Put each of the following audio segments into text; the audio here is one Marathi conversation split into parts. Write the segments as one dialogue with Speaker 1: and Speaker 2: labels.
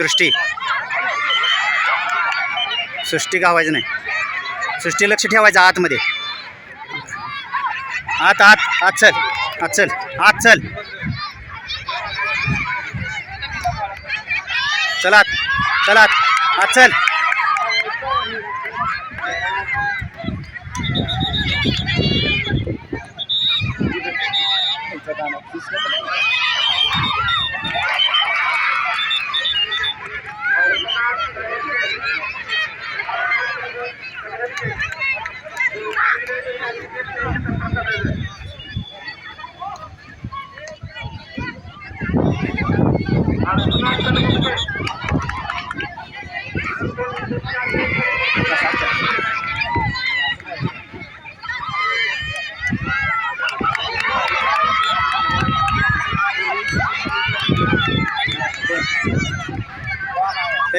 Speaker 1: सृष्टी. सृष्टी गावायचं नाही. सृष्टी लक्ष ठेवायचं आतमध्ये. आत आत आत चल आत चल आत चल. चला चला आत चल.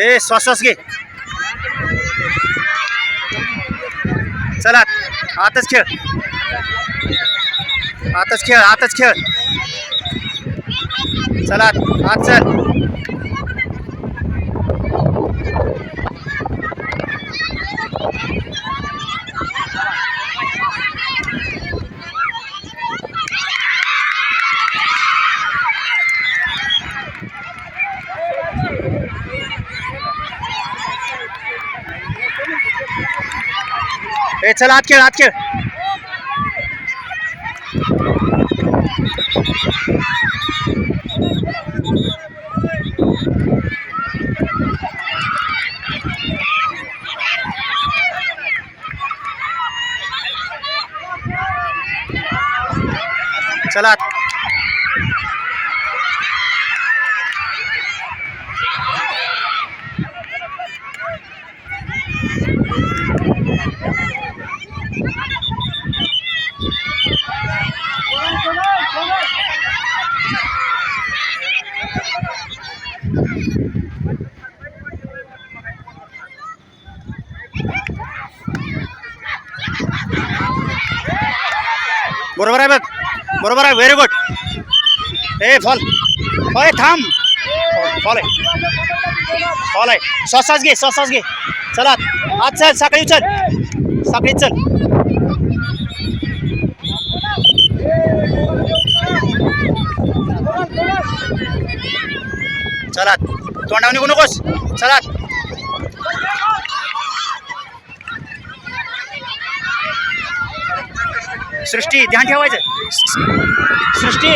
Speaker 1: ए श्वास श्वास घे. चला आतच खेळ. आतच खेळ आतच खेळ. चला आज चल ए चल आज खेल हाथ खेल। चला. बरोबर आहे बघ. बरोबर आहे व्हेरी गुड ए फॉल होय थांब. फॉल आहे. फॉल आहे. श्वासाच घे श्वासाच घे. चला आज चल सकाळी चल सकाळी चल. चला तोंडावर निघू नकोस. चला. सृष्टी ध्यान ठेवायचं. सृष्टी.